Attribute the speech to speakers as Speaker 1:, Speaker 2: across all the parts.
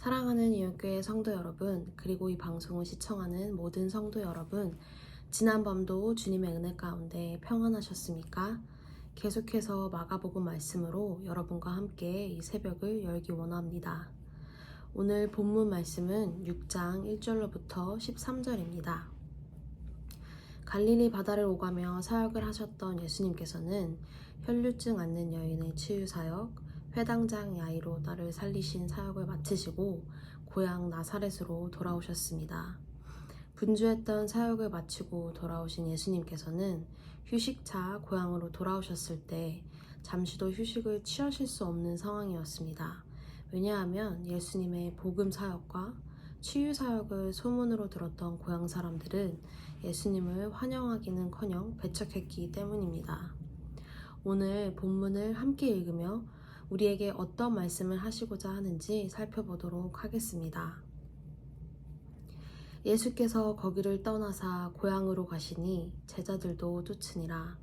Speaker 1: 사랑하는 이웃교회 성도 여러분, 그리고 이 방송을 시청하는 모든 성도 여러분, 지난밤도 주님의 은혜 가운데 평안하셨습니까? 계속해서 마가복음 말씀으로 여러분과 함께 이 새벽을 열기 원합니다. 오늘 본문 말씀은 6장 1절로부터 13절입니다. 갈릴리 바다를 오가며 사역을 하셨던 예수님께서는 혈류증 앓는 여인의 치유 사역, 회당장 야이로다를 살리신 사역을 마치시고 고향 나사렛으로 돌아오셨습니다. 분주했던 사역을 마치고 돌아오신 예수님께서는 휴식차 고향으로 돌아오셨을 때 잠시도 휴식을 취하실 수 없는 상황이었습니다. 왜냐하면 예수님의 복음 사역과 치유 사역을 소문으로 들었던 고향 사람들은 예수님을 환영하기는 커녕 배척했기 때문입니다. 오늘 본문을 함께 읽으며 우리에게 어떤 말씀을 하시고자 하는지 살펴보도록 하겠습니다. 예수께서 거기를 떠나사 고향으로 가시니 제자들도 쫓으니라.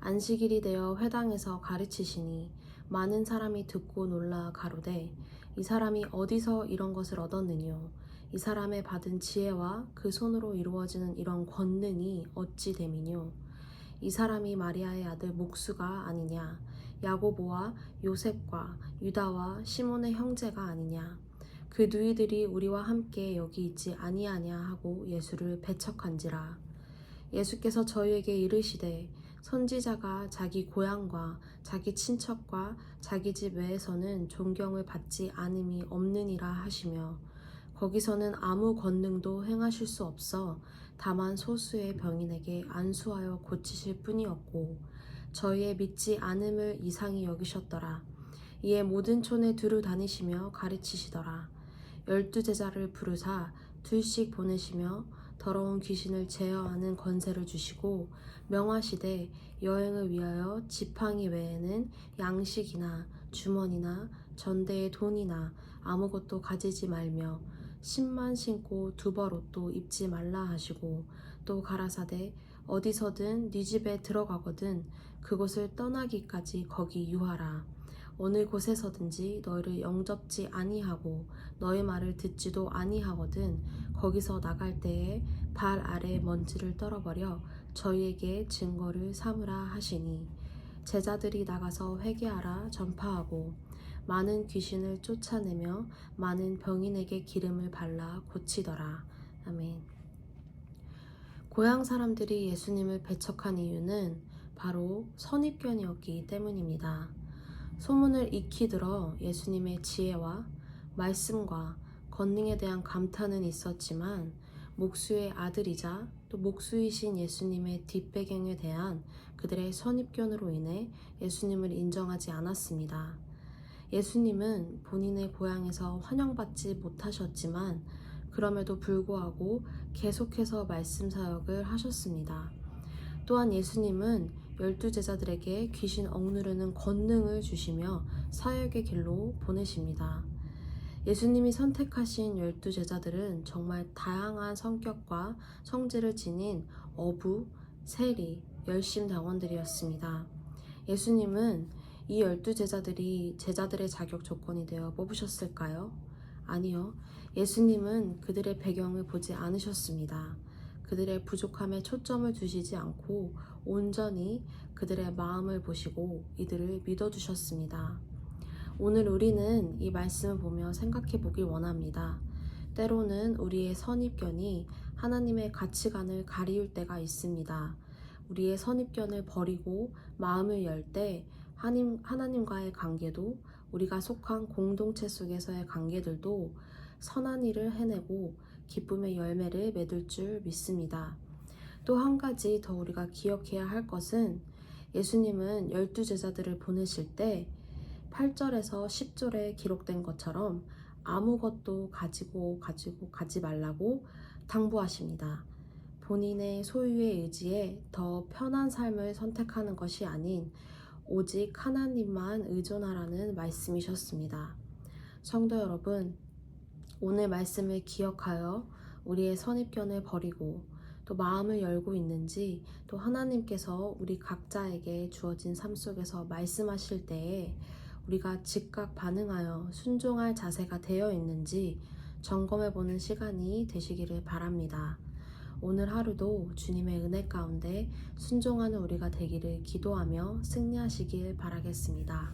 Speaker 1: 안식일이 되어 회당에서 가르치시니 많은 사람이 듣고 놀라 가로되 이 사람이 어디서 이런 것을 얻었느뇨 이 사람의 받은 지혜와 그 손으로 이루어지는 이런 권능이 어찌 됨이뇨 이 사람이 마리아의 아들 목수가 아니냐 야고보와 요셉과 유다와 시몬의 형제가 아니냐. 그 누이들이 우리와 함께 여기 있지 아니하냐 하고 예수를 배척한지라. 예수께서 저희에게 이르시되 선지자가 자기 고향과 자기 친척과 자기 집 외에서는 존경을 받지 않음이 없느니라 하시며 거기서는 아무 권능도 행하실 수 없어 다만 소수의 병인에게 안수하여 고치실 뿐이었고 저희의 믿지 않음을 이상히 여기셨더라. 이에 모든 촌에 두루 다니시며 가르치시더라. 열두 제자를 부르사 둘씩 보내시며 더러운 귀신을 제어하는 권세를 주시고 명하시되 여행을 위하여 지팡이 외에는 양식이나 주머니나 전대의 돈이나 아무것도 가지지 말며 신만 신고 두벌 옷도 입지 말라 하시고 또 가라사대 어디서든 네 집에 들어가거든 그곳을 떠나기까지 거기 유하라 어느 곳에서든지 너희를 영접지 아니하고 너희 말을 듣지도 아니하거든 거기서 나갈 때에 발 아래 먼지를 떨어버려 저희에게 증거를 삼으라 하시니 제자들이 나가서 회개하라 전파하고 많은 귀신을 쫓아내며 많은 병인에게 기름을 발라 고치더라. 아멘. 고향 사람들이 예수님을 배척한 이유는 바로 선입견이었기 때문입니다. 소문을 익히 들어 예수님의 지혜와 말씀과 권능에 대한 감탄은 있었지만 목수의 아들이자 또 목수이신 예수님의 뒷배경에 대한 그들의 선입견으로 인해 예수님을 인정하지 않았습니다. 예수님은 본인의 고향에서 환영받지 못하셨지만 그럼에도 불구하고 계속해서 말씀 사역을 하셨습니다. 또한 예수님은 열두 제자들에게 귀신 억누르는 권능을 주시며 사역의 길로 보내십니다. 예수님이 선택하신 열두 제자들은 정말 다양한 성격과 성질을 지닌 어부, 세리, 열심 당원들이었습니다. 예수님은 이 열두 제자들이 제자들의 자격 조건이 되어 뽑으셨을까요? 아니요. 예수님은 그들의 배경을 보지 않으셨습니다. 그들의 부족함에 초점을 두시지 않고 온전히 그들의 마음을 보시고 이들을 믿어주셨습니다. 오늘 우리는 이 말씀을 보며 생각해 보길 원합니다. 때로는 우리의 선입견이 하나님의 가치관을 가리울 때가 있습니다. 우리의 선입견을 버리고 마음을 열 때 하나님과의 관계도 우리가 속한 공동체 속에서의 관계들도 선한 일을 해내고 기쁨의 열매를 맺을 줄 믿습니다. 또 한 가지 더 우리가 기억해야 할 것은 예수님은 열두 제자들을 보내실 때 8절에서 10절에 기록된 것처럼 아무것도 가지고 가지고 가지 말라고 당부하십니다. 본인의 소유의 의지에 더 편한 삶을 선택하는 것이 아닌 오직 하나님만 의존하라는 말씀이셨습니다. 성도 여러분, 오늘 말씀을 기억하여 우리의 선입견을 버리고 또 마음을 열고 있는지 또 하나님께서 우리 각자에게 주어진 삶 속에서 말씀하실 때에 우리가 즉각 반응하여 순종할 자세가 되어 있는지 점검해 보는 시간이 되시기를 바랍니다. 오늘 하루도 주님의 은혜 가운데 순종하는 우리가 되기를 기도하며 승리하시길 바라겠습니다.